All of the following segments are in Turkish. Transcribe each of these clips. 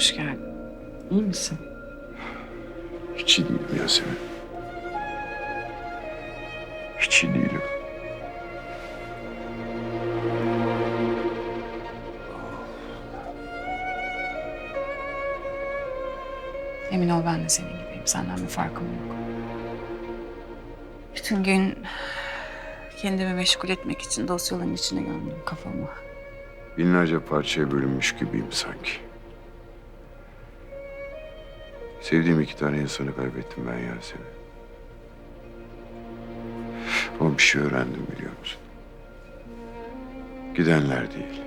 Hoş geldin. İyi misin? Hiç iyi değilim Yasemin. Hiç iyi değilim. Emin ol ben de senin gibiyim. Senden bir farkım yok. Bütün gün kendimi meşgul etmek için dosyaların içine gömdüm kafamı. Binlerce parçaya bölünmüş gibiyim sanki. Sevdiğim iki tane insanı kaybettim ben Yasemin. Ama bir şey öğrendim biliyor musun? Gidenler değil.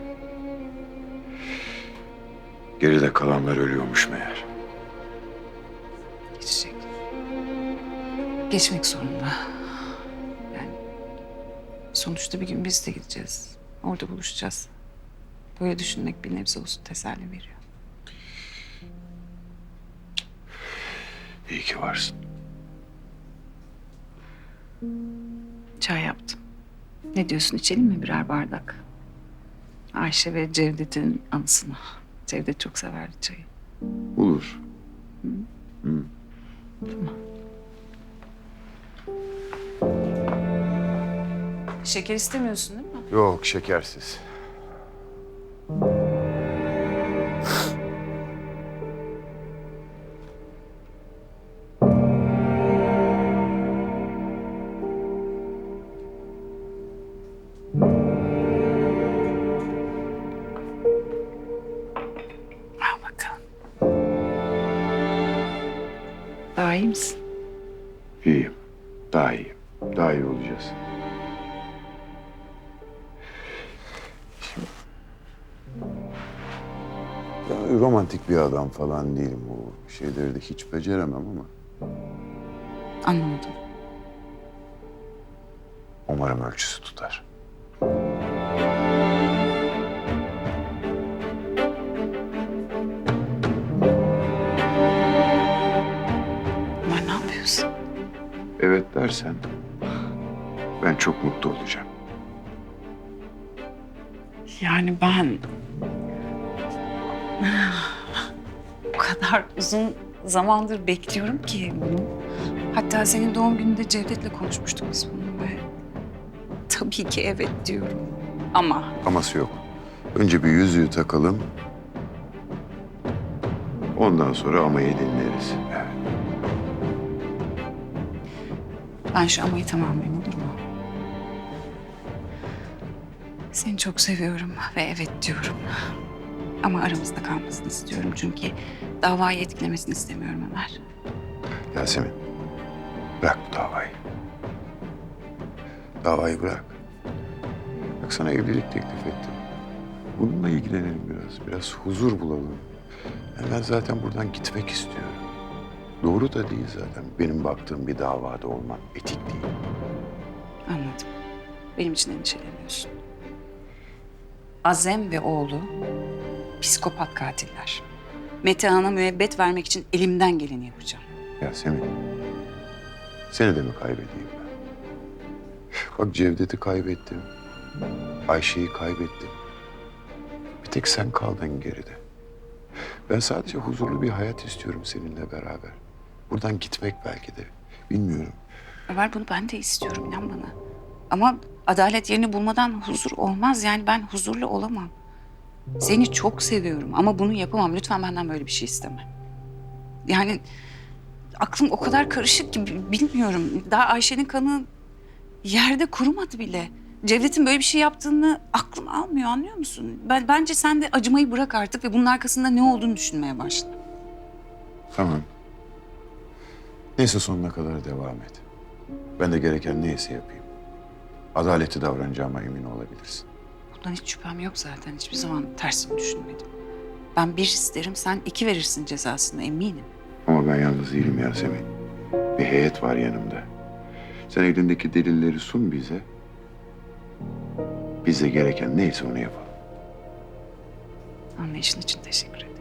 Geride kalanlar ölüyormuş meğer. Geçecek. Geçmek zorunda. Yani sonuçta bir gün biz de gideceğiz. Orada buluşacağız. Böyle düşünmek bir nebze olsun teselli veriyor. Ki varsın. Çay yaptım. Ne diyorsun içelim mi birer bardak? Ayşe ve Cevdet'in anısına. Cevdet çok severdi çayı. Olur. Şeker istemiyorsun değil mi? Yok şekersiz. Daha iyi misin? İyiyim. Daha iyiyim. Daha iyi olacağız. Ya, romantik bir adam falan değilim. O şeyleri de hiç beceremem ama Anlamadım. umarım ölçüsü tutar. Dersen ben çok mutlu olacağım. Yani ben... o kadar uzun zamandır bekliyorum ki bunu. Hatta senin doğum gününde Cevdet'le konuşmuştuk biz bunu ve... Tabii ki evet diyorum. Ama Aması yok. Önce bir yüzüğü takalım. Ondan sonra amayı dinleriz. Ben şu amayı tamamlayayım olur mu? Seni çok seviyorum ve evet diyorum. Ama aramızda kalmasını istiyorum çünkü davayı etkilemesini istemiyorum Ömer. Yasemin, bırak bu davayı. Davayı bırak. Bak sana evlilik teklif ettim. Bununla ilgilenelim biraz. Biraz huzur bulalım. Ben zaten buradan gitmek istiyorum. Doğru da değil zaten. Benim baktığım bir davada olman etik değil. Anladım. Benim için endişeleniyorsun. Azem ve oğlu psikopat katiller. Metehan'a müebbet vermek için elimden geleni yapacağım. Yasemin, seni de mi kaybedeyim ben? Bak Cevdet'i kaybettim. Ayşe'yi kaybettim. Bir tek sen kaldın geride. Ben sadece huzurlu bir hayat istiyorum seninle beraber. Buradan gitmek belki de. Bilmiyorum. Ömer bunu ben de istiyorum inan bana. Ama adalet yerini bulmadan huzur olmaz. Yani ben huzurlu olamam. Seni çok seviyorum ama bunu yapamam. Lütfen benden böyle bir şey isteme. Yani aklım o kadar karışık ki bi- bilmiyorum. Daha Ayşe'nin kanı yerde kurumadı bile. Cevdet'in böyle bir şey yaptığını aklım almıyor anlıyor musun? Ben, bence sen de acımayı bırak artık ve bunun arkasında ne olduğunu düşünmeye başla. Tamam. Neyse sonuna kadar devam et. Ben de gereken neyse yapayım. Adaletli davranacağıma emin olabilirsin. Bundan hiç şüphem yok zaten. Hiçbir zaman tersini düşünmedim. Ben bir isterim, sen iki verirsin cezasını eminim. Ama ben yalnız değilim Yasemin. Bir heyet var yanımda. Sen elindeki delilleri sun bize. Biz de gereken neyse onu yapalım. Anlayışın için teşekkür ederim.